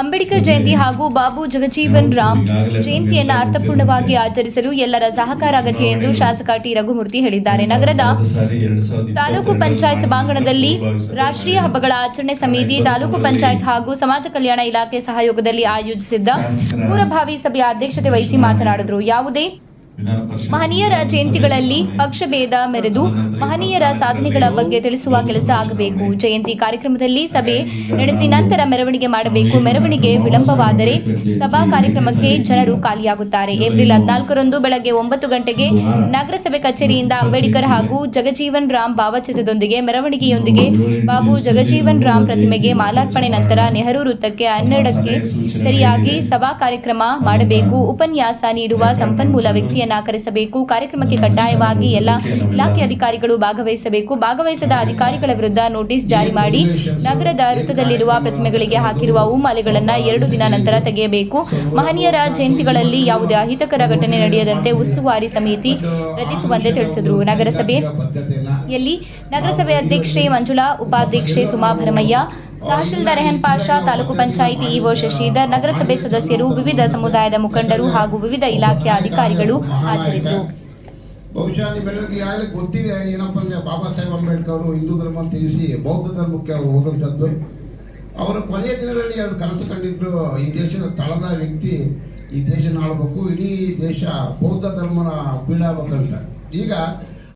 ಅಂಬೇಡ್ಕರ್ ಜಯಂತಿ ಹಾಗೂ ಬಾಬು ಜಗಜೀವನ್ ರಾಮ್ ಜಯಂತಿಯನ್ನು ಅರ್ಥಪೂರ್ಣವಾಗಿ ಆಚರಿಸಲು ಎಲ್ಲರ ಸಹಕಾರ ಅಗತ್ಯ ಎಂದು ಶಾಸಕ ಟಿ ರಘುಮೂರ್ತಿ ಹೇಳಿದ್ದಾರೆ. ನಗರದ ತಾಲೂಕು ಪಂಚಾಯತ್ ಸಭಾಂಗಣದಲ್ಲಿ ರಾಷ್ಟ್ರೀಯ ಹಬ್ಬಗಳ ಆಚರಣೆ ಸಮಿತಿ ತಾಲೂಕು ಪಂಚಾಯತ್ ಹಾಗೂ ಸಮಾಜ ಕಲ್ಯಾಣ ಇಲಾಖೆ ಸಹಯೋಗದಲ್ಲಿ ಆಯೋಜಿಸಿದ್ದ ಪೂರ್ವಭಾವಿ ಸಭೆಯ ಅಧ್ಯಕ್ಷತೆ ವಹಿಸಿ ಮಾತನಾಡಿದರು. ಯಾವುದೇ ಮಹನೀಯರ ಜಯಂತಿಗಳಲ್ಲಿ ಪಕ್ಷಭೇದ ಮೆರೆದು ಮಹನೀಯರ ಸಾಧನೆಗಳ ಬಗ್ಗೆ ತಿಳಿಸುವ ಕೆಲಸ ಆಗಬೇಕು. ಜಯಂತಿ ಕಾರ್ಯಕ್ರಮದಲ್ಲಿ ಸಭೆ ನಡೆಸಿ ನಂತರ ಮೆರವಣಿಗೆ ಮಾಡಬೇಕು. ಮೆರವಣಿಗೆ ವಿಳಂಬವಾದರೆ ಸಭಾ ಕಾರ್ಯಕ್ರಮಕ್ಕೆ ಜನರು ಖಾಲಿಯಾಗುತ್ತಾರೆ. ಏಪ್ರಿಲ್ ಹದಿನಾಲ್ಕರಂದು ಬೆಳಗ್ಗೆ ಒಂಬತ್ತು ಗಂಟೆಗೆ ನಗರಸಭೆ ಕಚೇರಿಯಿಂದ ಅಂಬೇಡ್ಕರ್ ಹಾಗೂ ಜಗಜೀವನ್ ರಾಮ್ ಭಾವಚಿತ್ರದೊಂದಿಗೆ ಮೆರವಣಿಗೆಯೊಂದಿಗೆ ಬಾಬು ಜಗಜೀವನ್ ರಾಮ್ ಪ್ರತಿಮೆಗೆ ಮಾಲಾರ್ಪಣೆ ನಂತರ ನೆಹರು ವೃತ್ತಕ್ಕೆ ಹನ್ನೆರಡಕ್ಕೆ ಸರಿಯಾಗಿ ಸಭಾ ಕಾರ್ಯಕ್ರಮ ಮಾಡಬೇಕು. ಉಪನ್ಯಾಸ ನೀಡುವ ಸಂಪನ್ಮೂಲ ವ್ಯಕ್ತಿಯನ್ನ ಕರೆಸಬೇಕು ಕಾರ್ಯಕ್ರಮಕ್ಕೆ ಕಡ್ಡಾಯವಾಗಿ ಎಲ್ಲ ಇಲಾಖೆ ಅಧಿಕಾರಿಗಳು ಭಾಗವಹಿಸಬೇಕು. ಭಾಗವಹಿಸದ ಅಧಿಕಾರಿಗಳ ವಿರುದ್ಧ ನೋಟಿಸ್ ಜಾರಿ ಮಾಡಿ ನಗರದ ವೃತ್ತದಲ್ಲಿರುವ ಪ್ರತಿಮೆಗಳಿಗೆ ಹಾಕಿರುವ ಹೂಮಾಲೆಗಳನ್ನ ಎರಡು ದಿನ ನಂತರ ತೆಗೆಯಬೇಕು. ಮಹನೀಯರ ಜಯಂತಿಗಳಲ್ಲಿ ಯಾವುದೇ ಅಹಿತಕರ ಘಟನೆ ನಡೆಯದಂತೆ ಉಸ್ತುವಾರಿ ಸಮಿತಿ ರಚಿಸುವಂತೆ ತಿಳಿಸಿದರು. ನಗರಸಭೆಯಲ್ಲಿ ನಗರಸಭೆ ಅಧ್ಯಕ್ಷೆ ಮಂಜುಳಾ, ಉಪಾಧ್ಯಕ್ಷೆ ಸುಮಾ ಭರಮಯ್ಯ ತಹಶೀಲ್ದಾರ್ ರೆಹನ್ ಪಾಷಾ, ತಾಲೂಕು ಪಂಚಾಯಿತಿ ಇಒ ಶಶಿಧರ್, ನಗರಸಭೆ ಸದಸ್ಯರು, ವಿವಿಧ ಸಮುದಾಯದ ಮುಖಂಡರು ಹಾಗೂ ವಿವಿಧ ಇಲಾಖೆಯ ಅಧಿಕಾರಿಗಳು ಹಾಜರಿದ್ದರು. ಬಹುಶಃ ನಿಮ್ಮೆಲ್ಲರಿಗೂ ಗೊತ್ತಿದೆ. ಏನಪ್ಪ ಅಂದ್ರೆ ಬಾಬಾ ಸಾಹೇಬ್ ಅಂಬೇಡ್ಕರ್ ಅವರು ಹಿಂದೂ ಧರ್ಮ ತಿಳಿಸಿ ಬೌದ್ಧ ಧರ್ಮಕ್ಕೆ ಅವರು ಹೋದಂಥದ್ದು. ಅವರು ಕೊನೆಯ ದಿನಗಳಲ್ಲಿ ಎರಡು ಕನಸು ಕಂಡಿದ್ರು ಈ ದೇಶದ ತಳದ ವ್ಯಕ್ತಿ ಈ ದೇಶ ಆಳ್ಬೇಕು ಇಡೀ ದೇಶ ಬೌದ್ಧ ಧರ್ಮನ ಬೀಳಾಗಬೇಕಂತ. ಈಗ